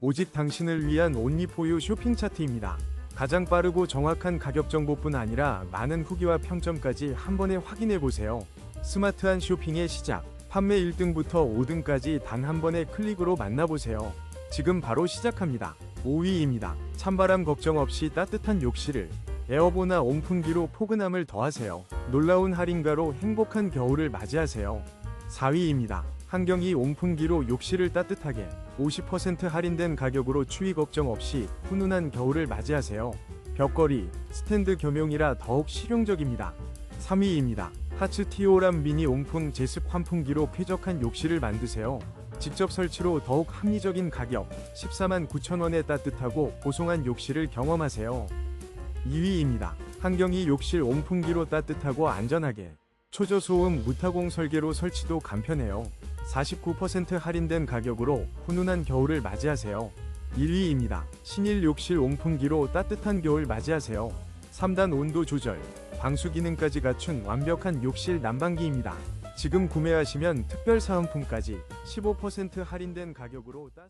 오직 당신을 위한 온리포유 쇼핑 차트입니다. 가장 빠르고 정확한 가격 정보뿐 아니라 많은 후기와 평점까지 한 번에 확인해 보세요. 스마트한 쇼핑의 시작. 판매 1등부터 5등까지 단 한 번의 클릭으로 만나보세요. 지금 바로 시작합니다. 5위입니다. 찬바람 걱정 없이 따뜻한 욕실을 에어보나 온풍기로 포근함을 더하세요. 놀라운 할인가로 행복한 겨울을 맞이하세요. 4위입니다. 한경이 온풍기로 욕실을 따뜻하게 50% 할인된 가격으로 추위 걱정 없이 훈훈한 겨울을 맞이하세요. 벽걸이, 스탠드 겸용이라 더욱 실용적입니다. 3위입니다. 하츠 티오람 미니 온풍 제습 환풍기로 쾌적한 욕실을 만드세요. 직접 설치로 더욱 합리적인 가격 14만 9천원에 따뜻하고 보송한 욕실을 경험하세요. 2위입니다. 한경이 욕실 온풍기로 따뜻하고 안전하게 초저소음 무타공 설계로 설치도 간편해요. 49% 할인된 가격으로 훈훈한 겨울을 맞이하세요. 1위입니다. 신일 욕실 온풍기로 따뜻한 겨울 맞이하세요. 3단 온도 조절, 방수 기능까지 갖춘 완벽한 욕실 난방기입니다. 지금 구매하시면 특별 사은품까지 15% 할인된 가격으로 따